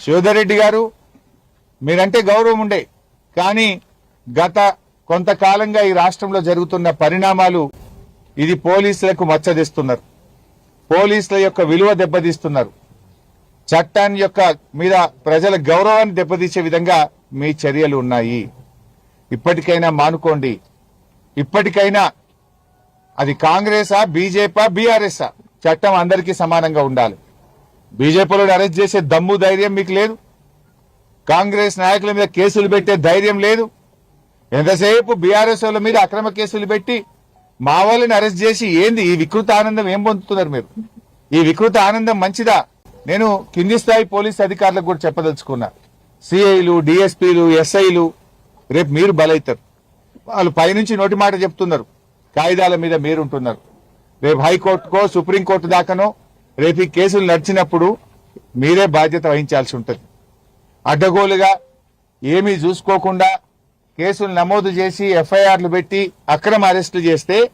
శివధర్ రెడ్డి గారు మీరంటే గౌరవం ఉండే కానీ గత కొంతకాలంగా ఈ రాష్ట్రంలో జరుగుతున్న పరిణామాలు ఇది పోలీసులకు మచ్చదిస్తున్నారు. పోలీసుల యొక్క విలువ దెబ్బతీస్తున్నారు. చట్టాన్ని యొక్క మీద ప్రజల గౌరవాన్ని దెబ్బతీసే విధంగా మీ చర్యలు ఉన్నాయి. ఇప్పటికైనా మానుకోండి. ఇప్పటికైనా అది కాంగ్రెసా బీజేపీ బీఆర్ఎస్ఆ చట్టం అందరికీ సమానంగా ఉండాలి. బీజేపీలో అరెస్ట్ చేసే దమ్ము ధైర్యం మీకు లేదు. కాంగ్రెస్ నాయకుల మీద కేసులు పెట్టే ధైర్యం లేదు. ఎంతసేపు బీఆర్ఎస్ వాళ్ళ మీద అక్రమ కేసులు పెట్టి మా వాళ్ళని అరెస్ట్ చేసి ఏంది ఈ వికృత ఆనందం ఏం పొందుతున్నారు మీరు? ఈ వికృత ఆనందం మంచిదా? నేను కింది స్థాయి పోలీస్ అధికారులకు కూడా చెప్పదలుచుకున్నా. సిఐలు డిఎస్పీలు ఎస్ఐలు రేపు మీరు బలవుతారు వాళ్ళు పైనుంచి నోటి మాట చెప్తున్నారు. కాగితాల మీద మీరు ఉంటున్నారు రేపు హైకోర్టుకో సుప్రీంకోర్టు దాకానో రేపు ఈ కేసులు నడిచినప్పుడు మీరే బాధ్యత వహించాల్సి ఉంటుంది. అడ్డగోలుగా ఏమీ చూసుకోకుండా కేసులు నమోదు చేసి ఎఫ్ఐఆర్లు పెట్టి అక్రమ అరెస్టులు చేస్తే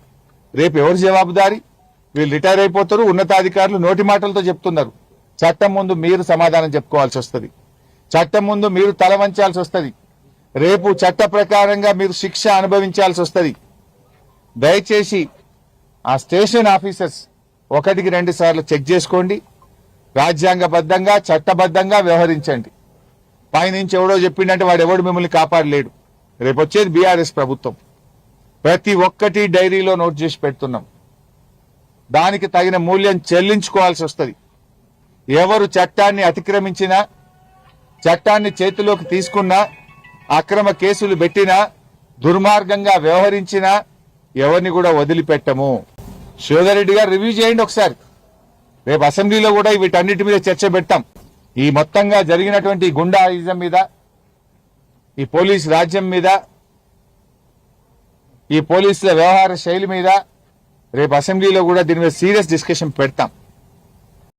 రేపు ఎవరు జవాబుదారి? వీళ్ళు రిటైర్ అయిపోతారు ఉన్నతాధికారులు నోటి మాటలతో చెప్తున్నారు. చట్టం ముందు మీరు సమాధానం చెప్పుకోవాల్సి వస్తుంది. చట్టం ముందు మీరు తల వంచాల్సి వస్తుంది. రేపు చట్ట ప్రకారంగా మీరు శిక్ష అనుభవించాల్సి వస్తుంది. దయచేసి ఆ స్టేషన్ ఆఫీసర్స్ ఒకటికి రెండు సార్లు చెక్ చేసుకోండి. రాజ్యాంగబద్ధంగా చట్టబద్ధంగా వ్యవహరించండి. పైనుంచి ఎవడో చెప్పిండంటే వాడు ఎవడు మిమ్మల్ని కాపాడలేడు. రేపు వచ్చేది బీఆర్ఎస్ ప్రభుత్వం. ప్రతి ఒక్కటి డైరీలో నోట్ చేసి పెడుతున్నాం. దానికి తగిన మూల్యం చెల్లించుకోవాల్సి వస్తుంది. ఎవరు చట్టాన్ని అతిక్రమించినా చట్టాన్ని చేతిలోకి తీసుకున్నా అక్రమ కేసులు పెట్టినా దుర్మార్గంగా వ్యవహరించినా ఎవరిని కూడా వదిలిపెట్టము. శివధరెడ్డి గారు రివ్యూ చేయండి ఒకసారి. రేపు అసెంబ్లీలో కూడా వీటన్నిటి మీద చర్చ పెట్టాం. ఈ మొత్తంగా జరిగినటువంటి గుండాయిజం మీద ఈ పోలీస్ రాజ్యం మీద ఈ పోలీసుల వ్యవహార శైలి మీద రేపు అసెంబ్లీలో కూడా దీని మీద సీరియస్ డిస్కషన్ పెడతాం.